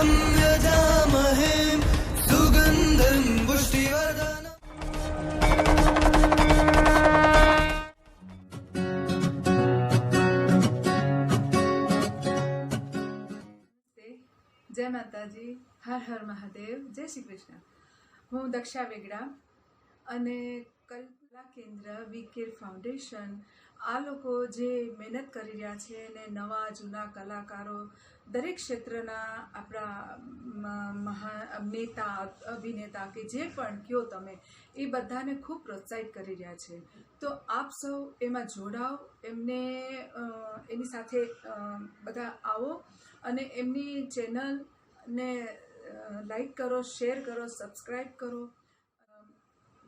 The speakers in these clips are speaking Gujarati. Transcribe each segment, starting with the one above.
જય માતાજી હર હર મહાદેવ જય શ્રી કૃષ્ણ હું દક્ષા વેગડા અને કલ્પના કેન્દ્ર વી કેર ફાઉન્ડેશન આ લોકો જે મહેનત કરી રહ્યા છે અને નવા જૂના કલાકારો દરેક ક્ષેત્રના આપણા મહા, નેતા, અભિનેતા કે જે પણ કયો તમે, એ બધાને ખૂબ પ્રોત્સાહિત કરી રહ્યા છે. તો આપ સૌ એમાં જોડાઓ, એમને એની સાથે બધા આવો અને એમની ચેનલને લાઈક કરો, શેર કરો સબસ્ક્રાઈબ કરો.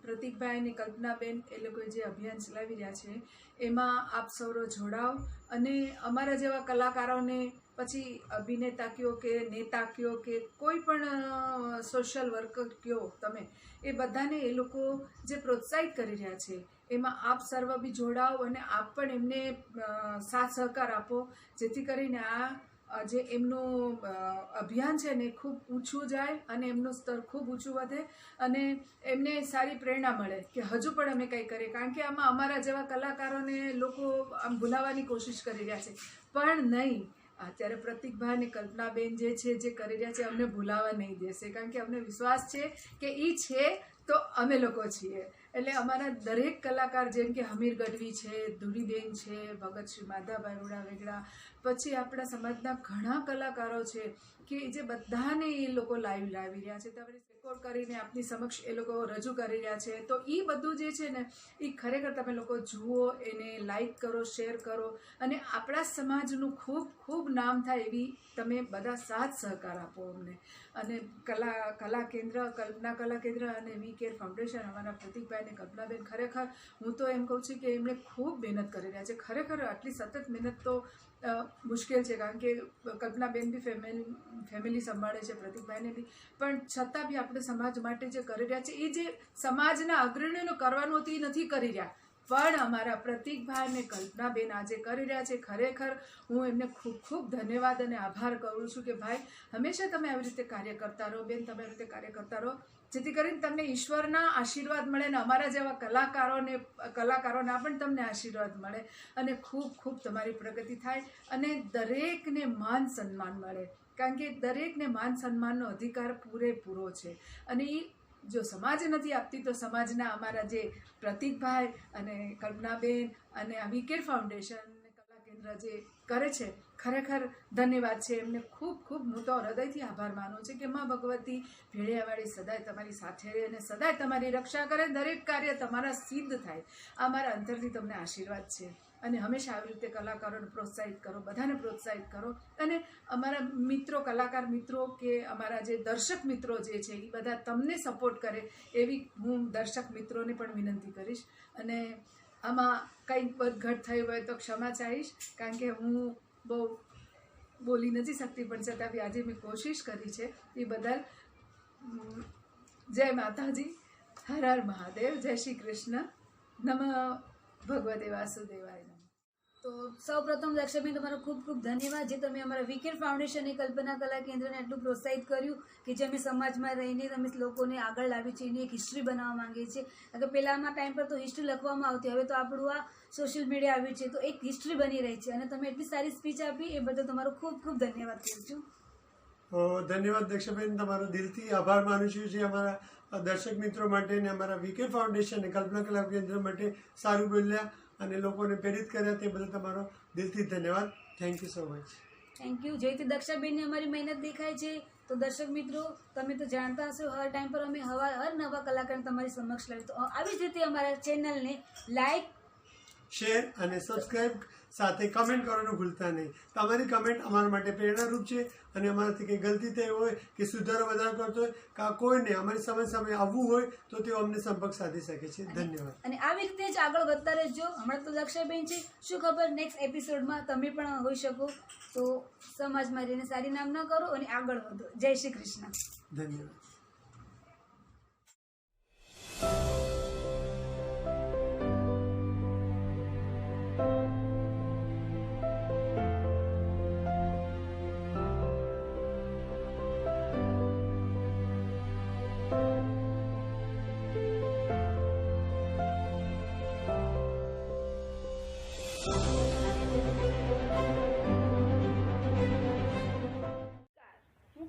પ્રતિકભાઈ અને કલ્પનાબેન એ લોકોએ જે અભિયાન ચલાવી રહ્યા છે, એમાં આપ સૌરો જોડાવ અને અમારા જેવા કલાકારોને પછી અભિનેતા કયો કે નેતા કયો કે કોઈ પણ સોશિયલ વર્કર કયો તમે, એ બધાને એ લોકો જે પ્રોત્સાહિત કરી રહ્યા છે, એમાં આપ સર્વ બી જોડાઓ અને આપ પણ એમને સાથ સહકાર આપો, જેથી કરીને આ જે એમનું અભિયાન છે ને ખૂબ ઊંચું જાય અને એમનું સ્તર ખૂબ ઊંચું વધે અને એમને સારી પ્રેરણા મળે કે હજુ પણ અમે કંઈ કરીએ. કારણ કે આમાં અમારા જેવા કલાકારોને લોકો આમ ભૂલાવાની કોશિશ કરી રહ્યા છે. પણ નહીં અત્યારે પ્રતિકભાઈ અને કલ્પનાબેન જે છે, જે કરી રહ્યા છે, અમને ભૂલાવા નહીં દેશે. કારણ કે અમને વિશ્વાસ છે કે એ છે તો અમે લોકો છીએ. એટલે અમારા દરેક કલાકાર જેમ કે હમીર ગઢવી છે, ધુરીબેન છે, ભગતશ્રી માધાભાઈ રોડા વેગડા, પછી આપણા સમાજના ઘણા કલાકારો છે. કે જે બધાને એ લોકો લાઈવ લાવી રહ્યા છે. તમે રેકોર્ડ કરીને આપની સમક્ષ એ લોકો રજૂ કરી રહ્યા છે. તો એ બધું જે છે ને એ ખરેખર તમે લોકો જુઓ, એને લાઈક કરો શેર કરો. અને આપણા સમાજનું ખૂબ ખૂબ નામ થાય એવી તમે બધા સાથ સહકાર આપો અમને. અને કલા કલા કેન્દ્ર, કલ્પના કલા કેન્દ્ર અને વી કેર ફાઉન્ડેશન અમારા પ્રતિકભાઈ અને કલ્પનાબેન ખરેખર હું તો એમ કહું છું કે એમણે ખૂબ મહેનત કરી રહ્યા છે. ખરેખર આટલી સતત મહેનત તો મુશ્કેલ છે, કારણ કે કલ્પનાબેન બી ફેમિલી ફેમિલી સંભાળે છે, પ્રતિકભાઈને બી. પણ છતાં બી આપણે સમાજ માટે જે કરી રહ્યા છે, એ જે સમાજના અગ્રણીઓનું કરવાનું હતું એ નથી કરી રહ્યા. પણ અમારા પ્રતિકભાઈ અને કલ્પનાબેન આજે કરી રહ્યા છે. ખરેખર હું એમને ખૂબ ખૂબ ધન્યવાદ અને આભાર કરું છું કે ભાઈ, હંમેશા તમે આવી રીતે કાર્ય કરતા રહો. બેન, તમે આવી રીતે કાર્ય કરતા રહો. જેથી કરીને તમને ઈશ્વરના આશીર્વાદ મળે અને અમારા જેવા કલાકારોને, કલાકારોના પણ તમને આશીર્વાદ મળે અને ખૂબ ખૂબ તમારી પ્રગતિ થાય અને દરેકને માન સન્માન મળે. કારણ કે દરેકને માન સન્માનનો અધિકાર પૂરેપૂરો છે. અને એ જો સમાજ નથી આપતી, તો સમાજના અમારા જે પ્રતિકભાઈ અને કલ્પનાબેન અને આ વિકેર ફાઉન્ડેશન કલા કેન્દ્ર જે કરે છે. ખરેખર ધન્યવાદ છે. એમને ખૂબ ખૂબ હું તો હૃદયથી આભાર માનું છું કે માં ભગવતી ભેળિયાવાળી સદાય તમારી સાથે રહે અને સદાય તમારી રક્ષા કરે. દરેક કાર્ય તમારા સિદ્ધ થાય. આ મારા અંતરથી તમને આશીર્વાદ છે. અને હંમેશા આવી રીતે કલાકારોને પ્રોત્સાહિત કરો, બધાને પ્રોત્સાહિત કરો. અને અમારા મિત્રો, કલાકાર મિત્રો કે અમારા જે દર્શક મિત્રો જે છે એ બધા તમને સપોર્ટ કરે એવી હું દર્શક મિત્રોને પણ વિનંતી કરીશ. અને આમાં કંઈક વધઘટ થઈ હોય તો ક્ષમા ચાહીશ, કારણ કે હું બહુ બોલી નથી શકતી, પણ છતાં બી આજે મેં કોશિશ કરી છે એ બદલ જય માતાજી, હર હર મહાદેવ, જય શ્રી કૃષ્ણ, નમ ભગવદે વાસુદેવાય તો સૌ પ્રથમ દક્ષાબેન તમારો ખૂબ ખૂબ ધન્યવાદ. જે તમે અમારા વિકેટ ફાઉન્ડેશન એ કલ્પના કલા કેન્દ્રને આટલું પ્રોત્સાહિત કર્યું કે જે અમે સમાજમાં રહીને તમે લોકોને આગળ લાવી છે, એની એક હિસ્ટ્રી બનાવવા માંગીએ છીએ. કારણ કે પહેલાંના ટાઈમ પર તો હિસ્ટ્રી લખવામાં આવતી, હવે તો આપણું આ સોશિયલ મીડિયા આવ્યું છે, તો એક હિસ્ટ્રી બની રહી છે. અને તમે એટલી સારી સ્પીચ આપી, એ બદલ તમારો ખૂબ ખૂબ ધન્યવાદ કરું છું ધન્યવાદ દક્ષાબેન તમારો દિલથી આભાર માનું છું જે અમારા દર્શક મિત્રો માટે અને અમારા વિકે ફાઉન્ડેશન અને કલ્પના કલા કેન્દ્ર માટે સારું બોલ્યા. અને લોકોને પ્રેરિત કર્યા તે બદલ તમારો દિલથી ધન્યવાદ. Thank you so much thank you જેથી દક્ષાબેનની અમારી મહેનત દેખાય છે. તો દર્શક મિત્રો, તમે તો જાણતા હશો, હર ટાઈમ પર અમે હવા, હર નવા કલાકારને તમારી સમક્ષ લાવી તો આવી જ રીતે અમારા ચેનલને લાઈક શેર અને સબસ્ક્રાઇબ સાથે કમેન્ટ કરવાનું ભૂલતા નહીં. તમારી કમેન્ટ અમારા માટે પ્રેરણારૂપ છે અને અમારાથી કંઈ ગલતી થઈ હોય કે સુધારો વધારો કરતો હોય કે કોઈને અમારી સમય સમય આવવું હોય તો તેઓ અમને સંપર્ક સાધી શકે છે. ધન્યવાદ. અને આવી રીતે જ આગળ વધતા રહેજો. હમણાં તો દક્ષાબેન છે. શું ખબર નેક્સ્ટ એપિસોડમાં તમે પણ હોઈ શકો. તો સમાજમાં રહીને સારી નામ ન કરો અને આગળ વધો. જય શ્રી કૃષ્ણ. ધન્યવાદ.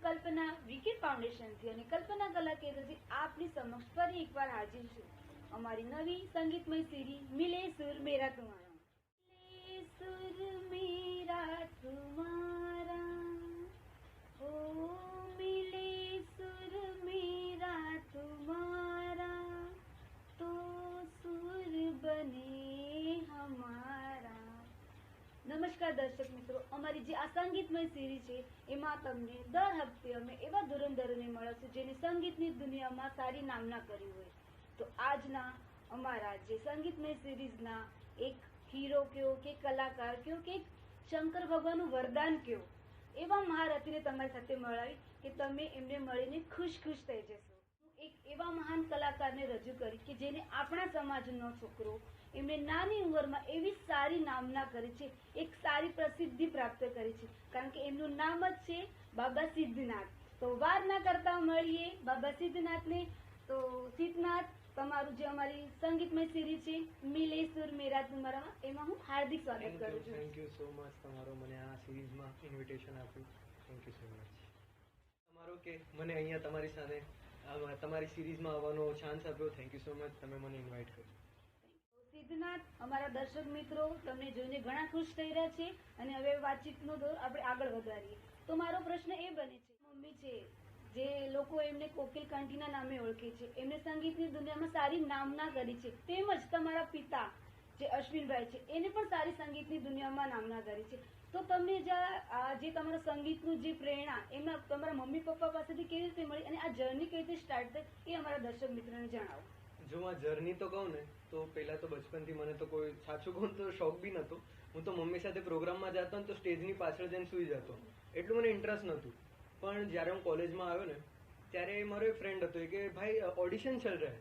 કલ્પના વિકી ફાઉન્ડેશનથી અને કલ્પના કલા કેન્દ્રથી આપની સમક્ષ ફરી એકવાર હાજર છું. અમારી નવી સંગીતમય સિરી મિલે સુર મેરા તુમારા સુર મેરા તુમારા ઓ મિલે સુર મેરા તુમારા તો સુર બને હમારા નમસ્કાર દર્શક મિત્રો અમારી જે આ સંગીતમય સિરીઝ છે, એમાં તમને દર હપ્તે અમે એવા ધુરંધરોને મળશું જેને સંગીતની દુનિયામાં સારી નામના કરી હોય. તો આજના અમારા જે સંગીતમય સિરીઝના એક હીરો કયો, કે કલાકાર કયો, કે શંકર ભગવાનનું વરદાન કયો? એવા મહારથીને તમારી સાથે મળાવી કે તમે એમને મળીને ખુશ ખુશ થઈ જશો. હું એક એવા મહાન કલાકારને રજૂ કરી કે જેને આપણા સમાજનો છોકરો એમણે નાની ઉંમરમાં એવી સારી નામના કરી છે, એક સારી પ્રસિદ્ધિ પ્રાપ્ત કરી છે. કારણ કે એમનું નામ જ છે બાબા સિદ્ધનાથ. તો વાર ના કરતા મળીએ બાબા સિદ્ધનાથને. તો સિદ્ધનાથ તમારું જે અમારી સંગીતમય સિરીઝ છે મિલે સુર મેરા તુમારા એમાં હું હાર્દિક સ્વાગત કરું છું. થેન્ક યુ સો મચ તમારો મને આ સિરીઝમાં ઇન્વિટેશન આપ્યું. થેન્ક યુ સો મચ તમારો કે મને અહીંયા તમારી સાથે તમારી સિરીઝમાં આવવાનો ચાન્સ આપ્યો. થેન્ક યુ સો મચ તમે મને ઇન્વાઇટ કર્યો. સિદ્ધનાથ અમારા દર્શક મિત્રો તમને જોઈને ઘણા ખુશ થઈ રહ્યા છે. અને હવે વાતચીતનો દોર આપણે આગળ વધારીએ. તો મારો પ્રશ્ન એ બને છે મમ્મી છે જે લોકો એમને કોકિલ કાંઠીના નામે ઓળખે છે. એમને સંગીતની દુનિયામાં સારી નામના કરી છે. તેમજ તમારા પિતા જે અશ્વિનભાઈ છે, એને પણ સારી સંગીતની દુનિયામાં નામના કરી છે. તો તમને જે તમારું સંગીતનું જે પ્રેરણા એમના તમારા મમ્મી પપ્પા પાસેથી કેવી રીતે મળી અને આ જર્ની કેવી રીતે સ્ટાર્ટ થઈ એ અમારા દર્શક મિત્રોને જણાવો. જો આ જર્ની તો કહું ને, તો પહેલા તો બચપનથી મને તો કોઈ સાચું કહું તો શોખ બી નહોતો હું તો મમ્મી સાથે પ્રોગ્રામમાં જતો ને તો સ્ટેજની પાછળ જઈને સુઈ જતો. એટલું મને ઇન્ટરેસ્ટ નહોતું. પણ જ્યારે હું કોલેજમાં આવ્યો ને, ત્યારે મારો એક ફ્રેન્ડ હતો કે, ભાઈ ઓડિશન ચલ રહે.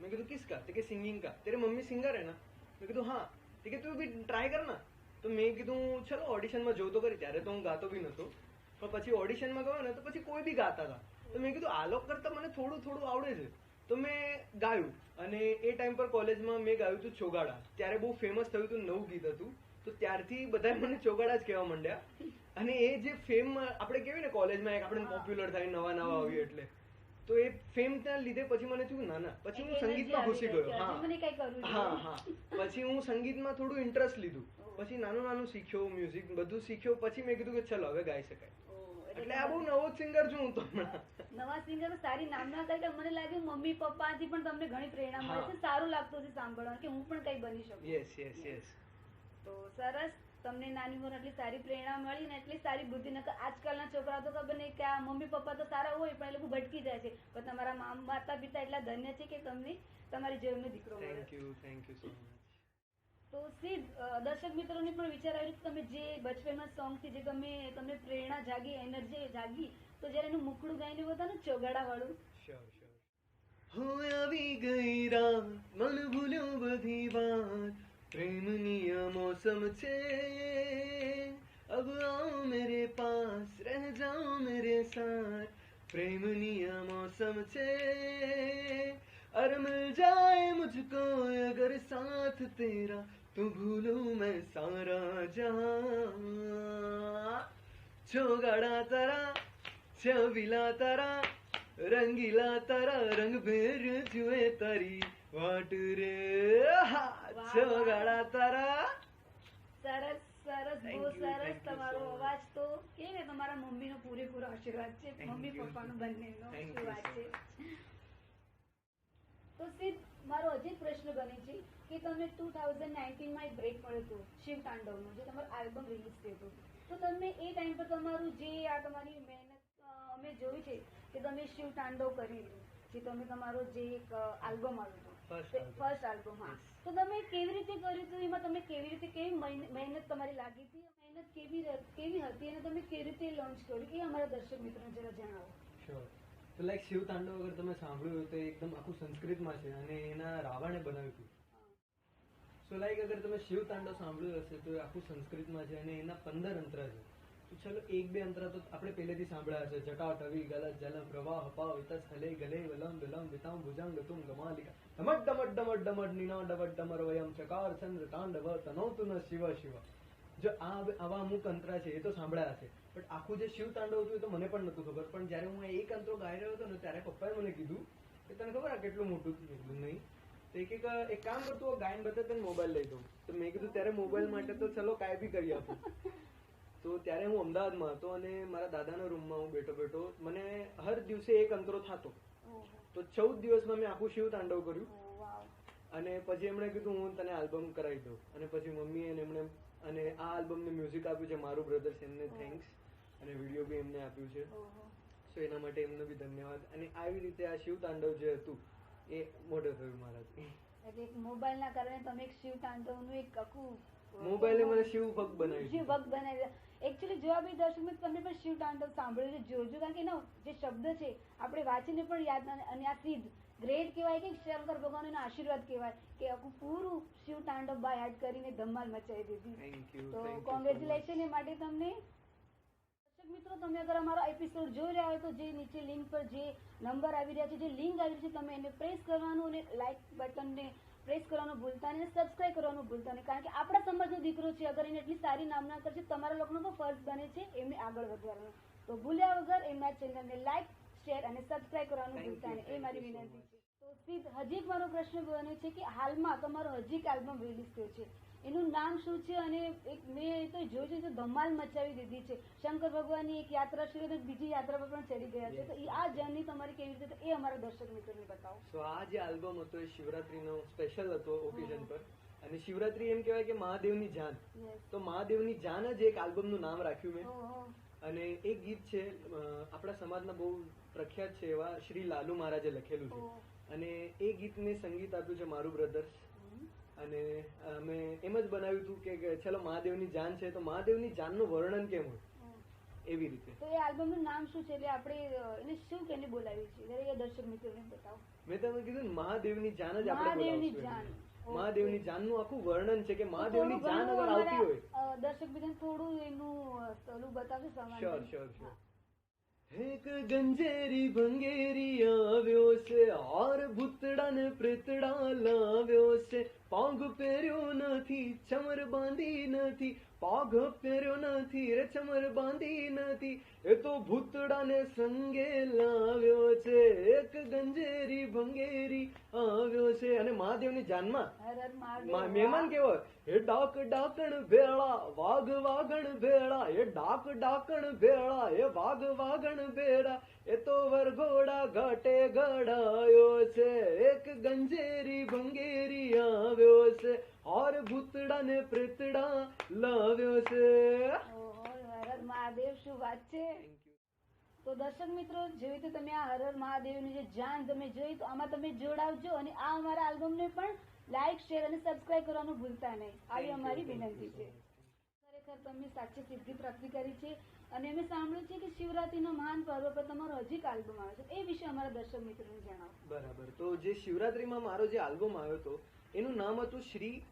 મેં કીધું કિસકા તો કે સિંગિંગ કા. તેરે મમ્મી સિંગર હે ના? મેં કીધું, હા. તે કે, તું બી ટ્રાય કર ના. તો મેં કીધું, ચલો ઓડિશનમાં જોતો કરી ત્યારે તો હું ગાતો બી નહોતો પણ પછી ઓડિશનમાં ગયો ને, તો પછી કોઈ બી ગાતા હતા. તો મેં કીધું આલોક કરતાં મને થોડું થોડું આવડે છે. તો મેં ગાયું. અને એ ટાઈમ પર કોલેજમાં મેં ગાયું હતું છોગાડા. ત્યારે બહુ ફેમસ થયું હતું નવું ગીત હતું. તો ત્યારથી બધા મને ચોગાડા જ કહેવા માંડ્યા. અને એ જે ફેમ આપણે કેવી ને કોલેજમાં એક આપણે પોપ્યુલર થાય નવા નવા આવીએ એટલે. તો એ ફેમ ત્યાં લીધે પછી મને થયું ના ના. પછી હું સંગીતમાં ઘૂસી ગયો. હા. હા હા. પછી હું સંગીતમાં થોડું ઇન્ટરેસ્ટ લીધું. પછી નાનું નાનું શીખ્યો મ્યુઝિક બધું શીખ્યો. પછી મેં કીધું કે ચલો હવે ગાઈ શકાય. એટલે આ બહુ નવો સિંગર છું હું તો નવા સિંગર સારી નામના કરી મને લાગ્યું મમ્મી પપ્પાથી પણ તમને ઘણી પ્રેરણા મળે છે. સારું લાગતું છે સાંભળવા કે હું પણ કઈ બની શકું. યસ યસ યસ તો સરસ તમને નાની ઉંમર એટલી સારી પ્રેરણા મળી ને એટલી સારી બુદ્ધિ. નકર આજકાલના છોકરા તો ખબર નહીં કે આ મમ્મી પપ્પા તો સારા હોય પણ એ લોકો ભટકી જાય છે. પણ તમારા મા- માતા પિતા એટલા ધન્ય છે કે તમને તમારી જીવનનો દીકરો thank you thank you so much તો સીધ દર્શક મિત્રોને પણ વિચાર આવ્યો કે તમે જે બચપનમાં સોંગથી જે તમે તમને પ્રેરણા જાગી એનર્જી જાગી તો જ્યારે એનું મુખડું ગાઈને બતાવો ને ચોગાડા વાળું હો આવી ગઈ રાત મન ભૂલ્યો બધી વાત. प्रेम मिया मौसम चैन अब आओ मेरे पास, रह जाओ मेरे साथ। प्रेम निया मौसम चैन मिल जाए मुझको अगर साथ तेरा तो भूलू मैं सारा जहाँ। चौगड़ा तारा छविला तारा, रंगीला तारा, रंग भेर जुए तारी। वाट रे हा। ચોગાડા તારા. સરસ સરસ બહુ સરસ તમારો અવાજ તો કે ને તમારા મમ્મીનો પૂરેપૂરો આશીર્વાદ છે? મમ્મી. પપ્પાનો બંનેનો so છે. તો સિદ્ધ મારો હજી પ્રશ્ન બને છે કે તમે ટુ થાઉઝન્ડ નાઇન્ટીનમાં એક બ્રેક મળ્યો હતો શિવ તાંડવનો જે તમારો આલ્બમ રિલીઝ થયો હતો. તો તમે એ ટાઈમ પર તમારું જે આ તમારી મહેનત અમે જોયું છે કે તમે શિવ તાંડવ કરી જે તમે તમારો જે એક આલ્બમ આવ્યો હતો. ફર્સ્ટ આલ્બમ હા. તો તમે કેવી રીતે કર્યું હતું? એમાં તમે કેવી રીતે કેવી મહેનત તમારી લાગી હતી? મહેનત કેવી કેવી હતી અને તમે કેવી રીતે લોન્ચ કર્યું? એ અમારા દર્શક મિત્રોને જરા જણાવો. શ્યોર તો લાઈક શિવ તાંડવ અગર તમે સાંભળ્યું હોય તો એકદમ આખું સંસ્કૃતમાં છે અને એના રાવણે બનાવ્યું હતું. સો લાઈક અગર તમે શિવ તાંડવ સાંભળ્યું હશે તો આખું સંસ્કૃતમાં છે અને એના પંદર અંતર છે. ચલો, એક બે અંતરા તો આપણે પહેલેથી સાંભળ્યા હશે જટા ટવી, ગલત, જલમ, પ્રવાહ પાવ ઇતસ હલે, ગલે, વલમ, વિલમ, વિતામ, ભુજંગ, તુમ, ગમાલિકા. ડમટ ડમટ ડમટ ડમટ નીના ડમટ ડમર વયમ, ચકાર, ચંદ્ર, તાંડવ તનોતુ ન શિવ શિવ. જો આ આવા અમુક અંતરા છે, એ તો સાંભળ્યા છે. બટ આખું જે શિવ તાંડવ હતું એ તો મને પણ નતું ખબર. પણ જ્યારે હું એક અંતરો ગાઈ રહ્યો હતો ને, ત્યારે પપ્પાએ મને કીધું કે તને ખબર આ કેટલું મોટું કીધું, નહીં. તો એક એક એક કામ કરતું ગાયન બધા તને મોબાઈલ લઈ દઉં. તો મેં કીધું, ત્યારે મોબાઈલ માટે તો ચલો કાંઈ બી કરી આપું. તો ત્યારે હું અમદાવાદમાં હતો અને મારા દાદાના રૂમમાં હું બેઠો બેઠો મને હર દિવસે એક અંતરો થતો. તો ચૌદ દિવસમાં મેં આખું શિવ તાંડવ કર્યું. અને પછી એમણે કીધું હું તને આલ્બમ કરાવી દઉં. અને પછી મમ્મી અને એમણે અને આ આલ્બમને મ્યુઝિક આપ્યું છે મારું બ્રધર્સ એમને થેન્ક્સ અને વીડિયો બી એમને આપ્યું છે. સો એના માટે એમનો બી ધન્યવાદ. અને આવી રીતે આ શિવ તાંડવ જે હતું એ મોઢે થયું મારાથી. એટલે ના કારણે તમે એક શિવ તાંડવનું એક આખું મોબાઈલે મને શિવ ભક્ત બનાવી શિવ. ભક્ત બનાવી એકચ્યુઅલી જોવા બી દર્શક મિત્રો તમે પણ શિવ તાંડવ સાંભળ્યું છે જોજો કારણ કે એનો જે શબ્દ છે આપણે વાંચીને પણ યાદ અને આ સિદ્ધ ગ્રેટ કહેવાય કે શંકર ભગવાનનો આશીર્વાદ કહેવાય કે આખું પૂરું શિવ તાંડવ બા યાદ કરીને ધમાલ મચાવી દીધી. તો કોંગ્રેચ્યુલેશન એ માટે તમને. મિત્રો તમે અગર અમારો એપિસોડ જોઈ રહ્યા હોય તો જે નીચે લિંક પર જે નંબર આવી રહ્યા છે જે લિંક આવી રહી છે તમે એને પ્રેસ કરવાનું અને લાઈક બટનને પ્રેસ કરવાનું ભૂલતા નહીં સબસ્ક્રાઈબ સબસ્ક્રાઇબ કરવાનું ભૂલતા નહીં. કારણ કે આપણા સમાજનો દીકરો છે અગર એને એટલી સારી નામના કરશે તમારા લોકોનો તો ફર્જ બને છે એમને આગળ વધવાનું. તો ભૂલ્યા વગર એમના ચેનલને લાઈક શેર અને સબસ્ક્રાઇબ કરવાનું ભૂલતા નહીં. એ મારી વિનંતી છે. તો હજી એક મારો પ્રશ્ન બને છે કે હાલમાં તમારો હજી એક આલ્બમ રિલીઝ થયો છે. એનું નામ શું છે? અને એક મેં તો જોયું છે ધમાલ મચાવી દીધી છે. શંકર ભગવાનની એક યાત્રા છે અને બીજી યાત્રા પર પણ ચડી ગયા છે. તો આ જર્ની તમારી કેવી રીતે એ અમારા દર્શક મિત્રોને બતાવો. સો આ જે આલ્બમ હતો એ શિવરાત્રીનો સ્પેશિયલ હતો ઓકેઝન પર. અને શિવરાત્રી એમ કહેવાય કે મહાદેવની જાન. તો મહાદેવની જાન જ એક આલ્બમનું નામ રાખ્યું મેં. અને એક ગીત છે આપણા સમાજના બહુ પ્રખ્યાત છે એવા શ્રી લાલુ મહારાજે લખેલું છે. અને એ ગીતને સંગીત આપ્યું છે મારું બ્રધર્સ. અને અમે એમ જ બનાવ્યું હતું કે- ચલો મહાદેવની જાન છે તો મહાદેવની જાનનું વર્ણન કેમ હોય? એવી રીતે. તો એ આલ્બમનું નામ શું છે? એટલે આપણે એને શું કેને બોલાવી છે? એ દર્શક મિત્રોને બતાવો. મેં તમને કીધું ને મહાદેવની જાન જ આપણે મહાદેવની જાન. મહાદેવની જાનનું આખું વર્ણન છે કે મહાદેવની જાન અગર આવતી હોય. દર્શક મિત્રોને થોડું એનું તલું બતાવજો સમાન શ્યોર શ્યોર શ્યોર. એક ગંજેરી ભંગેરી આવ્યો છે ઓર ભૂતડાને પ્રેતડા લાવ્યો છે. પગ પહેર્યો નથી ચમર બાંધી નથી પગ પહેર્યો નથી રે ચમર બાંધી નથી. એ તો ભૂતડાને સંગે લાવ્યો છે એક ગંજેરી ભંગેરી આવ્યો છે. અને મહાદેવની જાનમાં મહેમાન કેવો? એ ડાક ડાકણ ભેળા વાઘ વાગણ ભેળા. એ ડાક ડાકણ ભેળા એ વાઘ વાગણ ભેળા. એ તો વરઘોડા ઘાટે ગડાયો છે એક ગંજેરી ભંગેરી આવ્યો છે. ઓર ભૂતડા ને પ્રેતડા લાવ્યો છે ઓહો, હર હર મહાદેવ શું વાત છે? તો દર્શક મિત્રો જેવી રીતે તમે આ હરર હર મહાદેવની જે જાન તમે જોઈ તો આમાં તમે જોડાવજો અને આ અમારા આલ્બમને પણ લાઈક શેર અને સબસ્ક્રાઇબ કરવાનું ભૂલતા નહીં. આવી અમારી વિનંતી છે. ખરેખર તમે સાચી સિદ્ધિ પ્રાપ્તિ કરી છે અને અમે સાંભળ્યું છે કે શિવરાત્રીનો મહાન પર્વ પર તમારો હજી એક આલ્બમ આવે છે. એ વિશે અમારા દર્શક મિત્રોને જણાવો. બરાબર. તો જે શિવરાત્રીમાં મારો જે આલ્બમ આવ્યો હતો એનું નામ હતું શ્રી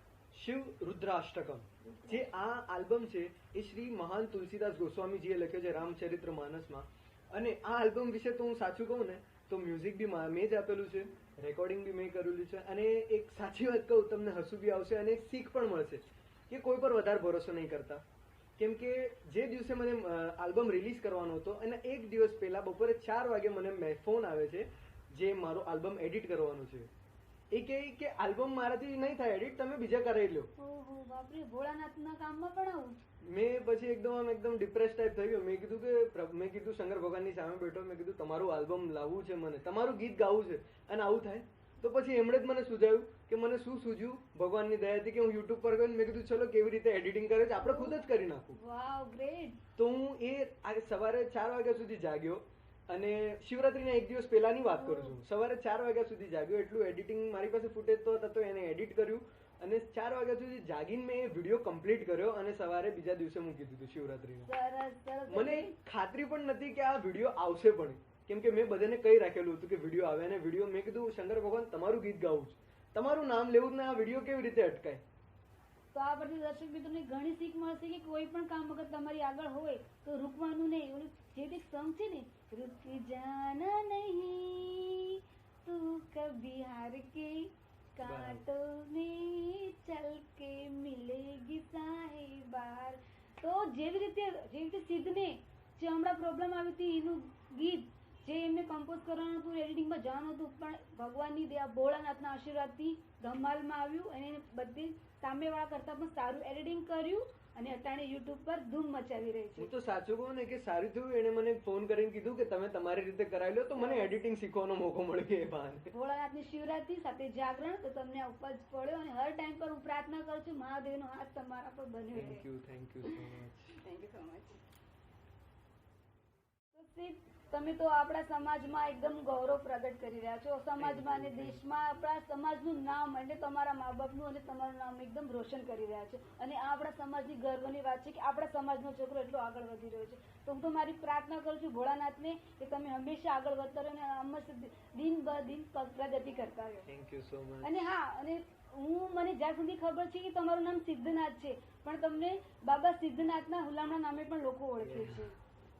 શિવ રુદ્રાષ્ટકમ. જે આ આલ્બમ છે, એ શ્રી મહાન તુલસીદાસ ગોસ્વામીજીએ લખ્યો છે, રામચરિત્ર માનસમાં. અને આ આલ્બમ વિશે તો હું સાચું કહું ને, તો મ્યુઝિક બી મા- જ આપેલું છે, રેકોર્ડિંગ બી મેં કરેલું છે, અને એક સાચી વાત કહું, તમને હસું બી આવશે અને શીખ પણ મળશે, કે કોઈ પર વધારે ભરોસો નહીં કરતા. કેમ કે જે દિવસે મને આલ્બમ રિલીઝ કરવાનો હતો, અને એક દિવસ પહેલા બપોરે ચાર વાગે મને ફોન આવે છે, જે મારો આલ્બમ એડિટ કરવાનું છે. એ કહે કે આલ્બમ મારાથી નહીં થાય એડિટ તમે બીજા કરાવી લો ઓહો બાપરે ભોળાનાથના કામમાં પણ આવું મેં પછી એકદમ આમ એકદમ ડિપ્રેસ ટાઈપ થઈ ગયો. મેં કીધું કે મેં કીધું શંકર ભગવાનની સામે બેઠો મેં કીધું તમારું આલ્બમ લાવવું છે મને. તમારું ગીત ગાવું છે. અને આવું થાય. તો પછી એમણે જ મને સુઝાવ્યું કે મને શું સૂજ્યું ભગવાનની દયાથી કે હું યુટ્યુબ પર ગયો મેં કીધું ચલો કેવી રીતે એડિટિંગ કરે છે? આપણે ખુદ જ કરી નાખું. Wow great. તો હું એ સવારે ચાર વાગ્યા સુધી જાગ્યો. અને શિવરાત્રીના એક દિવસ પહેલાની વાત કરું છું. સવારે ચાર વાગ્યા સુધી જાગ્યો. એટલું એડિટિંગ મારી પાસે ફૂટેજ તો હતા તો એને એડિટ કર્યું. અને ચાર વાગ્યા સુધી જાગીને મેં એ વીડિયો કમ્પ્લીટ કર્યો અને સવારે બીજા દિવસે મૂકી દીધું શિવરાત્રીનું. મને ખાતરી પણ નથી કે આ વીડિયો આવશે પણ. કેમ કે મેં બધાને કહી રાખેલું હતું કે વીડિયો આવે અને વીડિયો મેં કીધું શંકર ભગવાન તમારું ગીત ગાવું છે. તમારું નામ લેવું જ ને આ વીડિયો કેવી રીતે અટકાય? તો આ પરથી દર્શક મિત્રોને ઘણી શીખ મળશે કે કોઈ પણ કામ વગર તમારી આગળ હોય તો રૂકવાનું નહીં. જે તે સોંગ છે ને રૂક જાના નહીં તું કભી હાર કે कांटों में चल के मिलेगी સાહેબાર તો જેવી રીતે જેવી રીતે સિદ્ધને જે હમણાં પ્રોબ્લેમ આવી હતી એનું ગીત જે એમને કમ્પોઝ કરવાનું હતું એડિટિંગમાં જવાનું હતું પણ ભગવાનની દયા ભોળાનાથના આશીર્વાદથી ધમાલમાં આવ્યું અને એને બધી સામેવાળા કરતાં પણ સારું એડિટિંગ કર્યું અને અટાણે યુટ્યુબ પર ધૂમ મચાવી રહી છે. હું તો સાચું કહું ને કે સારું થયું એને મને ફોન કરીને કીધું કે તમે તમારી રીતે કરાવી લો તો મને એડિટિંગ શીખવાનો મોકો મળી ગયો બહાને. ભોળાનાથની શિવરાત્રી સાથે જાગરણ તો તમને ઉપજ પડ્યો અને હર ટાઈમ પર હું પ્રાર્થના કરું છું મહાદેવનો હાથ તમારા પર બન્યો thank you thank you so much thank you so much તમે તો આપણા સમાજમાં એકદમ ગૌરવ પ્રગટ કરી રહ્યા છો. સમાજમાં અને દેશમાં આપણા સમાજનું નામ એટલે તમારા મા બાપનું અને તમારું નામ એકદમ રોશન કરી રહ્યા છો. અને આ આપણા સમાજની ગર્વની વાત છે કે આપણા સમાજનો છોકરો એટલો આગળ વધી રહ્યો છે. તો હું તો મારી પ્રાર્થના કરું છું ભોળાનાથને કે તમે હંમેશા આગળ વધતા રહો અને હંમેશા દિન બ દિન પ્રગતિ કરતા રહો. થેન્ક યુ સો મચ અને હા અને હું મને જ્યાં સુધી ખબર છે કે તમારું નામ સિદ્ધનાથ છે પણ તમને બાબા સિદ્ધનાથના હુલામણા નામે પણ લોકો ઓળખે છે.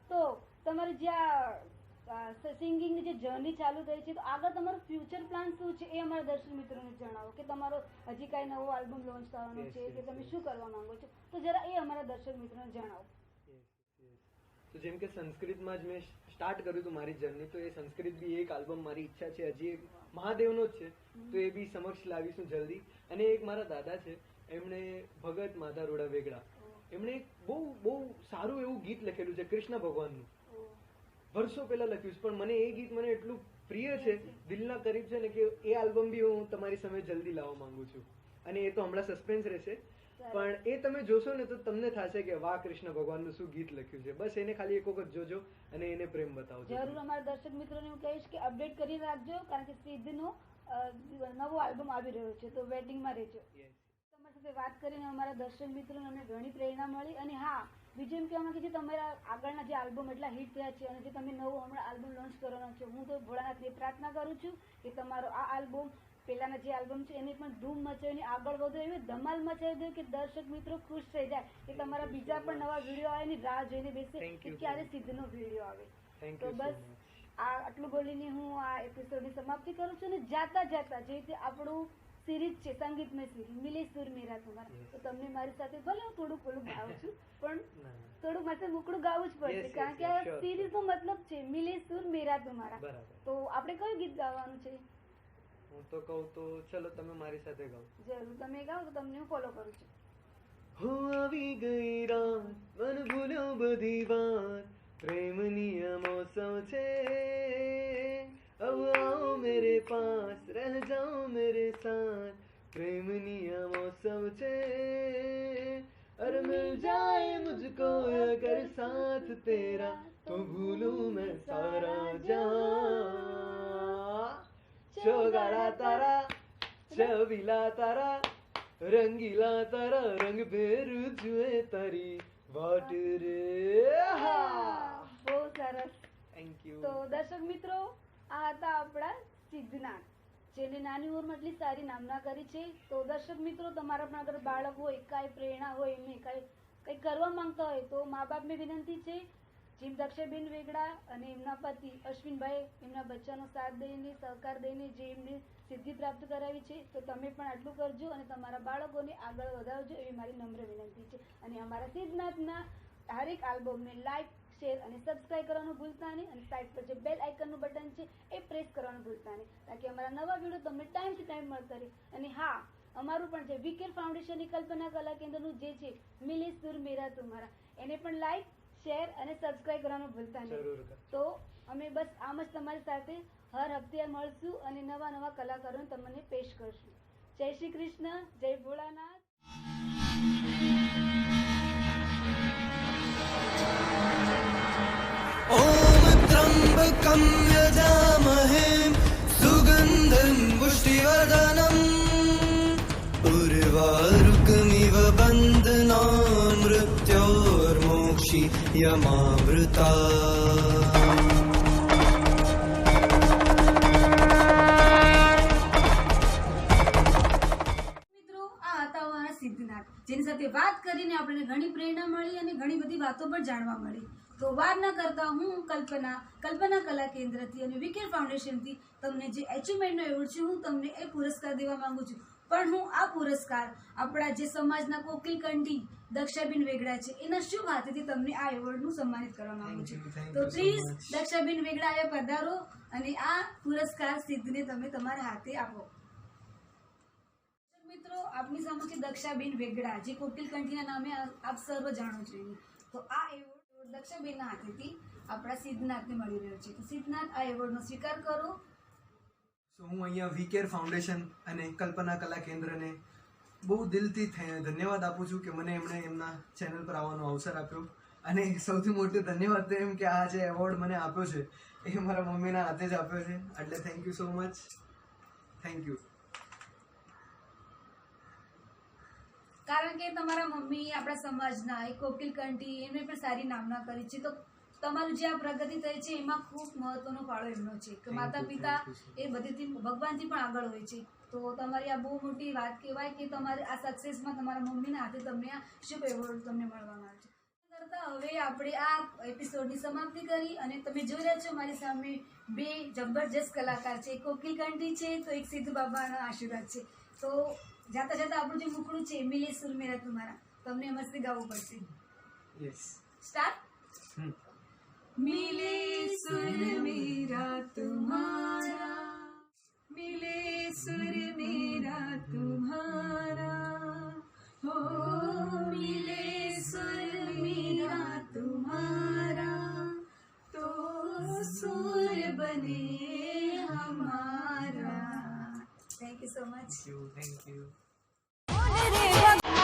તો તમારી જ્યાં સિંગિંગની જે જર્ની ચાલુ થઈ છે તો આગળ તમારો ફ્યુચર પ્લાન શું છે એ અમારા દર્શક મિત્રોને જણાવો કે તમારો હજી કાંઈ નવો આલ્બમ લોન્ચ કરવાનો છે કે તમે શું કરવા માંગો છો? તો જરા એ અમારા દર્શક મિત્રોને જણાવો. તો જેમ કે સંસ્કૃતમાં જ મેં સ્ટાર્ટ કર્યું હતું મારી જર્ની તો એ સંસ્કૃત બી એક આલ્બમ મારી ઈચ્છા છે હજી એક મહાદેવનો જ છે તો એ બી સમક્ષ લાવીશું જલ્દી. અને એક મારા દાદા છે એમણે ભગત માધા રોડા વેગડા. એમણે એક બહુ બહુ સારું એવું ગીત લખેલું છે કૃષ્ણ ભગવાનનું. વર્ષો પહેલા લખ્યું છે. પણ મને એ ગીત મને એટલું પ્રિય છે દિલના કરીબ છે ને કે એ આલ્બમ બી હું તમારી સામે જલ્દી લાવવા માંગુ છું. અને એ તો હમણાં સસ્પેન્સ રહેશે. પણ એ તમે જોશો ને તો તમને થશે કે વાહ કૃષ્ણ ભગવાનનું શું ગીત લખ્યું છે. બસ એને ખાલી એક વખત જોજો અને એને પ્રેમ બતાવજો. જરૂર અમારા દર્શક મિત્રોને હું કહીશ કે અપડેટ કરી રાખજો કારણ કે સિદ્ધનો નવો આલ્બમ આવી રહ્યો છે તો વેટિંગમાં રહેજો. તમારી સાથે વાત કરીને અમારા દર્શક મિત્રોને અમને ઘણી પ્રેરણા મળી. અને હા બીજું એમ કહેવામાં કે જે તમારા આગળના જે આલ્બમ એટલા હિટ થયા છે અને જે તમે નવો હમણાં આલ્બમ લોન્ચ કરવાનો છે હું તો ભોળાનાથની પ્રાર્થના કરું છું કે તમારો આ આલ્બમ પહેલાના જે આલ્બમ છે એને પણ ધૂમ મચાવીને આગળ વધો એવી ધમાલ મચાવી દો કે દર્શક મિત્રો ખુશ થઈ જાય કે તમારા બીજા પણ નવા વીડિયો આવે એની રાહ જોઈને બેસે કે ક્યારે સિદ્ધનો વીડિયો આવે. તો બસ આ આટલું બોલીને હું આ એપિસોડની સમાપ્તિ કરું છું અને જાતા જાતા જે રીતે આપણું સિરીઝ છે સંગીતમય સિરીઝ મિલે સુર મેરા તમારા તો તમને મારી સાથે ભલે હું થોડું થોડું ગાઉં છું પણ. થોડું મારે મોકળું ગાવું જ પડશે કારણ કે આ સિરીઝ નો મતલબ છે મિલે સુર મેરા તમારા તો આપણે કયું ગીત ગાવાનું છે? હું તો કહું તો ચલો તમે મારી સાથે ગાઓ. જરૂર તમે ગાઓ તો તમને હું ફોલો કરું છું. હો આવી ગઈ રાત મન ભૂલ્યો બધી વાત પ્રેમની મોસમ છે अब आओ मेरे पास रह जाओ मेरे साथ। प्रेम नियमों समझे और मिल जाए मुझको अगर साथ तेरा तो भूलू मैं सारा जहाँ। तारा चौबीला तारा रंगीला तारा रंग फेर जुए तारी। वाटर हा। बहुत सारा। थैंक यू तो दर्शक मित्रों આ હતા આપણા સિદ્ધનાથ. જેને નાની ઉંમરમાં એટલી સારી નામના કરી છે. તો દર્શક મિત્રો, તમારા પણ અગર બાળક હોય કાંઈ પ્રેરણા હોય, એમને કાંઈ કંઈક કરવા માંગતા હોય, તો મા બાપને વિનંતી છે. જેમ દક્ષાબેન વેગડા અને એમના પતિ અશ્વિનભાઈ એમના બચ્ચાનો સાથ દઈને, સહકાર દઈને જે એમને સિદ્ધિ પ્રાપ્ત કરાવી છે, તો તમે પણ આટલું કરજો અને તમારા બાળકોને આગળ વધારજો એવી મારી નમ્ર વિનંતી છે. અને અમારા સિદ્ધનાથના હરેક આલ્બમને લાઈક શેર અને સબસ્ક્રાઇબ કરવાનું ભૂલતા નહીં અને સાઈડ પર જે બેલ આઇકનનું બટન છે એ પ્રેસ કરવાનું ભૂલતા નહીં. તાકી અમારા નવા વીડિયો તમને ટાઈમ ટુ ટાઈમ મળતા રહે. અને હા અમારું પણ છે વિકેર ફાઉન્ડેશનની કલ્પના કલા કેન્દ્રનું જે છે મિલી સુર મેરા તુમારા એને પણ લાઈક શેર અને સબસ્ક્રાઇબ કરવાનું ભૂલતા નહીં. તો અમે બસ આમ જ તમારી સાથે હર હપ્તે મળશું અને નવા નવા કલાકારોને તમને પેશ કરશું. જય શ્રી કૃષ્ણ જય ભોળાનાથ. ॐ त्र्यम्बकं यजामहे सुगन्धं पुष्टिवर्धनम् उर्वारुकमिव बन्धनान् मृत्योर्मोक्षि સાથે વાત કરીને આપણને ઘણી પ્રેરણા મળી અને ઘણી બધી વાતો પણ જાણવા મળી. તો વાર ન કરતા હું કલ્પના કલ્પના કલા કેન્દ્રથી અને વિકેર ફાઉન્ડેશનથી તમને જે એચિવમેન્ટનો એવોર્ડ છે હું તમને એ પુરસ્કાર દેવા માંગુ છું. પણ હું આ પુરસ્કાર આપણા જે સમાજના કોકલી કંડી દક્ષાબેન વેગડા છે એના શુભ હાથેથી તમને આ એવોર્ડનું સન્માનિત કરવા માંગુ છું? તો પ્લીઝ. દક્ષાબેન વેગડા એ પધારો અને આ પુરસ્કાર સિદ્ધને તમે તમારા હાથે આપો. મિત્રો, આપની સામે છે દક્ષાબેન વેગડા, જે કોકિલ કંઠીના નામે આપ સર્વ જાણો છો તો આ એવોર્ડ દક્ષાબેનના હાથેથી આપણા સિદ્ધનાથને મળી રહ્યો છે. તો સિદ્ધનાથ, આ એવોર્ડનો સ્વીકાર કરો. સો હું અહીંયા વીકેર ફાઉન્ડેશન અને કલ્પના કલા કેન્દ્રને બહુ દિલથી ધન્યવાદ આપું છું કે મને એમણે એમના ચેનલ પર આવવાનો અવસર આપ્યો. અને સૌથી મોટો ધન્યવાદ એમ કે આ જે એવોર્ડ મને આપ્યો છે, એ મારા મમ્મીના હાથે જ આપ્યો છે. એટલે thank you so much thank you કારણ કે તમારા મમ્મી આપણા સમાજના એક કોકિલ કંઠી એમને પણ સારી નામના કરી છે. તો તમારું જે આ પ્રગતિ થઈ છે એમાં ખૂબ મહત્વનો ફાળો એમનો છે કે માતા પિતા એ બધીથી ભગવાનથી પણ આગળ હોય છે. તો તમારી આ બહુ મોટી વાત કહેવાય કે તમારે આ સક્સેસમાં તમારા મમ્મીના હાથે તમને આ શુભ એવોર્ડ તમને મળવાનો છે. કરતા હવે આપણે આ એપિસોડની સમાપ્તિ કરી અને તમે જોઈ રહ્યા છો મારી સામે બે જબરજસ્ત કલાકાર છે. એક કોકિલ કંઠી છે તો એક સિદ્ધ બાબાના આશીર્વાદ છે. તો જાતા જાતા આપણું જે મુકડું છે મિલે સુર મેરા. તુમારા તમને એમ જ ગાવું પડશે. યસ સ્ટાર્ટ મિલે સુર મેરા તુમારા મિલે સુર મેરા તુમારા હો મિલે સુર મેરા તુમારા તો સુર બને હમારા. so much. Thank you. Thank you.